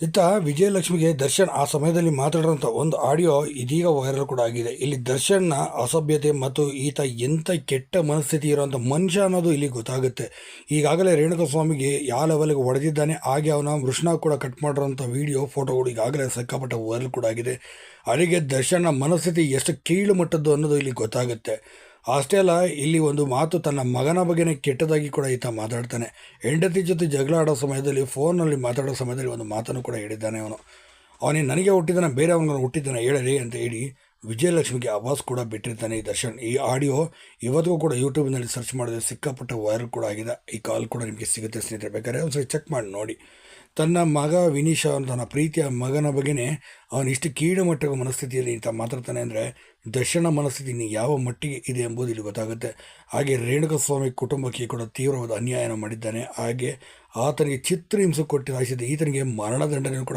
ಇತ್ತ ವಿಜಯಲಕ್ಷ್ಮಿಗೆ ದರ್ಶನ್ ಆ ಸಮಯದಲ್ಲಿ ಮಾತಾಡಿರೋಂಥ ಒಂದು ಆಡಿಯೋ ಇದೀಗ ವೈರಲ್ ಕೂಡ ಆಗಿದೆ. ಇಲ್ಲಿ ದರ್ಶನ್ನ ಅಸಭ್ಯತೆ ಮತ್ತು ಈತ ಎಂಥ ಕೆಟ್ಟ ಮನಸ್ಥಿತಿ ಇರುವಂಥ ಮನುಷ್ಯ ಅನ್ನೋದು ಇಲ್ಲಿ ಗೊತ್ತಾಗುತ್ತೆ. ಈಗಾಗಲೇ ರೇಣುಕಾ ಸ್ವಾಮಿಗೆ ಯಾವ ಲೆವೆಲ್ಗೆ ಹೊಡೆದಿದ್ದಾನೆ ಹಾಗೆ ಅವನ ಮೃಷ್ಣ ಕೂಡ ಕಟ್ ಮಾಡಿರೋಂಥ ವಿಡಿಯೋ ಫೋಟೋಗಳು ಈಗಾಗಲೇ ಸಿಕ್ಕಾಪಟ್ಟ ವೈರಲ್ ಕೂಡ ಆಗಿದೆ. ಅಲ್ಲಿಗೆ ದರ್ಶನ ಮನಸ್ಥಿತಿ ಎಷ್ಟು ಕೀಳು ಮಟ್ಟದ್ದು ಅನ್ನೋದು ಇಲ್ಲಿ ಗೊತ್ತಾಗುತ್ತೆ. ಅಷ್ಟೇ ಅಲ್ಲ, ಇಲ್ಲಿ ಒಂದು ಮಾತು ತನ್ನ ಮಗನ ಬಗ್ಗೆನೇ ಕೆಟ್ಟದಾಗಿ ಕೂಡ ಈತ ಮಾತಾಡ್ತಾನೆ. ಹೆಂಡತಿ ಜೊತೆ ಜಗಳ ಆಡೋ ಸಮಯದಲ್ಲಿ ಫೋನಲ್ಲಿ ಮಾತಾಡೋ ಸಮಯದಲ್ಲಿ ಒಂದು ಮಾತನ್ನು ಕೂಡ ಹೇಳಿದ್ದಾನೆ ಅವನು. ಅವನೇ, ನನಗೆ ಹುಟ್ಟಿದ್ದಾನೆ ಬೇರೆ ಅವನಿಗೆ ಹುಟ್ಟಿದ್ದಾನೆ ಹೇಳಲಿ ಅಂತ ಹೇಳಿ ವಿಜಯಲಕ್ಷ್ಮಿಗೆ ಆವಾಸ್ ಕೂಡ ಬಿಟ್ಟಿರ್ತಾನೆ ಈ ದರ್ಶನ್. ಈ ಆಡಿಯೋ ಇವತ್ತಿಗೂ ಕೂಡ ಯೂಟ್ಯೂಬ್ನಲ್ಲಿ ಸರ್ಚ್ ಮಾಡಿದ್ರೆ ಸಿಕ್ಕಾಪಟ್ಟ ವೈರಲ್ ಕೂಡ ಆಗಿದೆ. ಈ ಕಾಲ್ ಕೂಡ ನಿಮಗೆ ಸಿಗುತ್ತೆ ಸ್ನೇಹಿತರೆ, ಬೇಕಾದ್ರೆ ಒಂದ್ಸರಿ ಚೆಕ್ ಮಾಡಿ ನೋಡಿ. ತನ್ನ ಮಗ ವಿನೀಶ್ ಅವನ ತನ್ನ ಪ್ರೀತಿಯ ಮಗನ ಬಗ್ಗೆನೇ ಅವನು ಇಷ್ಟು ಕೀಳು ಮಟ್ಟದ ಮನಸ್ಥಿತಿಯಲ್ಲಿ ಇಂಥ ಮಾತಾಡ್ತಾನೆ ಅಂದರೆ ದರ್ಶನ ಮನಸ್ಥಿತಿ ಯಾವ ಮಟ್ಟಿಗೆ ಇದೆ ಎಂಬುದು ಇಲ್ಲಿ ಗೊತ್ತಾಗುತ್ತೆ. ಹಾಗೆ ರೇಣುಕಸ್ವಾಮಿ ಕುಟುಂಬಕ್ಕೆ ಕೂಡ ತೀವ್ರವಾದ ಅನ್ಯಾಯನ ಮಾಡಿದ್ದಾನೆ. ಹಾಗೆ ಆತನಿಗೆ ಚಿತ್ರಹಿಂಸೆ ಕೊಟ್ಟು ಈತನಿಗೆ ಮರಣದಂಡನೆ ಕೂಡ